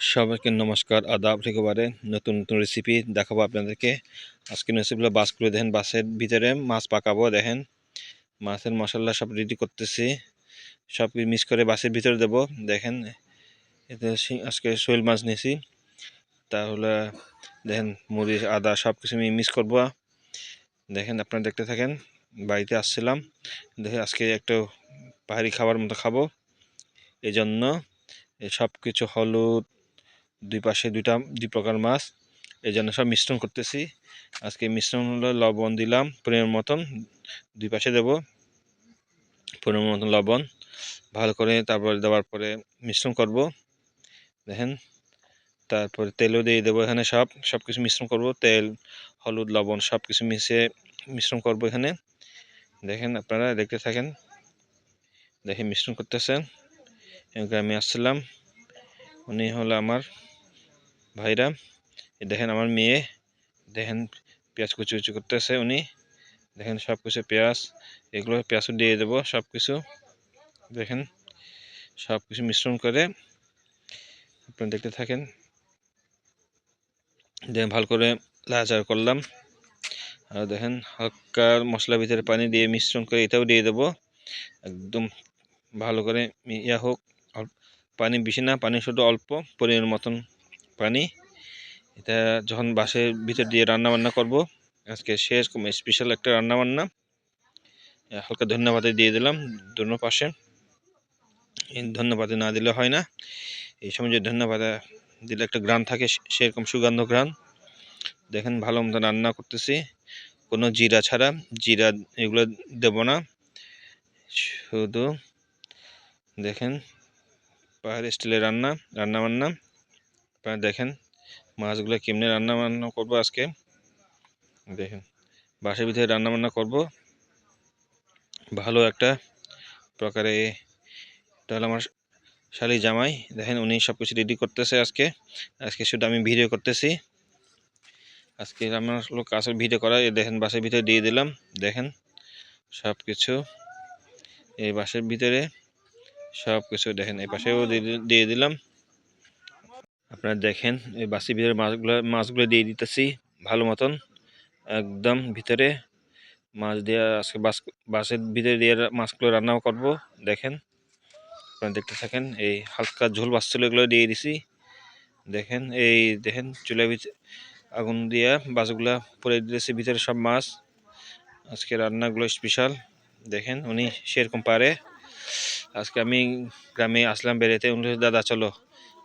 সবাইকে নমস্কার, আদাব একেবারে নতুন নতুন রেসিপি দেখাবো আপনাদেরকে। আজকে রেসিপিগুলো বাস করে দেখেন, বাসের ভিতরে মাছ পাকাবো, দেখেন। মাছের মশলা সব রেডি করতেছি। সব মিক্স করে বাসের ভিতরে দেব, দেখেন। এতে আজকে শোল মাছ নিয়েছি। তাহলে দেখেন মরিচ আদা সব কিছু আমি মিক্স করব। দেখেন, আপনারা দেখতে থাকেন, বাড়িতে আসছিলাম। দেখে আজকে একটু পাহাড়ি খাবার মতো খাব। এই জন্য সব কিছু হলুদ দুই পাশে দুইটা দুই প্রকার মাছ। এই জন্য সব মিশ্রণ করতেছি। আজকে মিশ্রণ হলো লবণ দিলাম, পরিমাণ মতন। দুই পাশে দেব পরিমাণ মতন লবণ। ভালো করে তারপর দেওয়ার পরে মিশ্রণ করব। দেখেন, তারপরে তেলও দিয়ে দেবো এখানে সব সব কিছু মিশ্রণ করব। তেল, হলুদ, লবণ সব কিছু মিশিয়ে মিশ্রণ করব এখানে। দেখেন আপনারা, দেখতে থাকেন। দেখে মিশ্রণ করতেছেন। আমি আসছিলাম। উনি হলো আমার ভাইরা দেখেন আমার মেয়ে, দেখেন পেঁয়াজ কুচি কুচি করতেছে উনি। দেখেন সব কিছু পেঁয়াজ, এগুলো পেঁয়াজও দিয়ে দেবো সব কিছু দেখেন সব কিছু মিশ্রণ করে আপনারা দেখতে থাকেন। দেখেন ভালো করে লাচার করলাম। আর দেখেন হালকা মশলা ভিতরে পানি দিয়ে মিশ্রণ করে এটাও দিয়ে দেবো। একদম ভালো করে ইয়া হোক পানি বেশি না, পানি শুধু অল্প পরিমাণ মতন পানি। এটা যখন বাসের ভিতর দিয়ে রান্না বান্না করব, আজকে শেষ স্পেশাল একটা রান্না বান্না হালকা ধন্যবাদ দিয়ে দিলাম দুনো পাশে। ধন্যবাদ না দিলে হয় না। এই সময় যে ধন্যবাদ দিলে একটা গ্রান থাকে সেরকম সুগন্ধ গ্রান দেখেন ভালো মতো রান্না করতেছি। কোনো জিরা ছাড়া, জিরা এগুলো দেব না। শুধু দেখেন পাহাড়ি স্টাইলের রান্না রান্না বান্না আপনারা দেখেন মাছগুলো কেমনে রান্না বান্না করব আজকে। দেখেন, বাসের ভিতরে রান্না বান্না করব। ভালো একটা প্রকারে এটা আমার শালি জামাই, দেখেন উনি সব কিছু রেডি করতেছে আজকে। আজকে শুধু আমি ভিডিও করতেছি। আজকে আমার লোক কাছের ভিডিও করা দেখেন বাসের ভিতরে দিয়ে দিলাম। দেখেন সব কিছু এই বাসের ভিতরে সব কিছু দেখেন, এই পাশেও দিয়ে দিলাম। আপনারা দেখেন, এই বাসের ভিতরে মাছগুলো মাছগুলো দিয়ে দিতেছি ভালো মতন। একদম ভিতরে মাছ দিয়ে, আজকে বাস, বাসের ভিতরে দিয়ে মাছগুলো রান্নাও করব, দেখেন। আপনারা দেখতে থাকেন, এই হালকা ঝোল বাসছিল এগুলো দিয়ে দিছি। দেখেন, এই দেখেন, চুলের ভিতরে আগুন দিয়ে বাসগুলা পরে দিতেছি, ভিতরে সব মাছ। আজকে রান্নাগুলো স্পেশাল দেখেন, উনি সেরকম পারে। আজকে আমি গ্রামে আসলাম, বেড়াতে, উনি দাদা, চলো।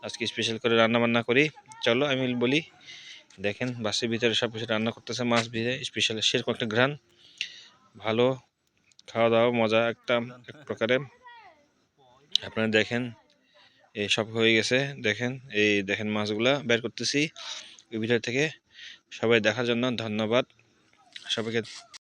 আজকে স্পেশাল করে রান্না বান্না করি। চলো আমি বলি, দেখেন বাসের ভিতরে সব কিছু রান্না করতেছে, মাছ ভিজে স্পেশাল সেরকম একটা ঘ্রাণ। ভালো, খাওয়া দাওয়া, মজা একটা, এক প্রকারে। আপনারা দেখেন, এই সব হয়ে গেছে। দেখেন, এই দেখেন মাছগুলা বের করতেছি। ওই ভিতর থেকে সবাই দেখার জন্য ধন্যবাদ। সবাইকে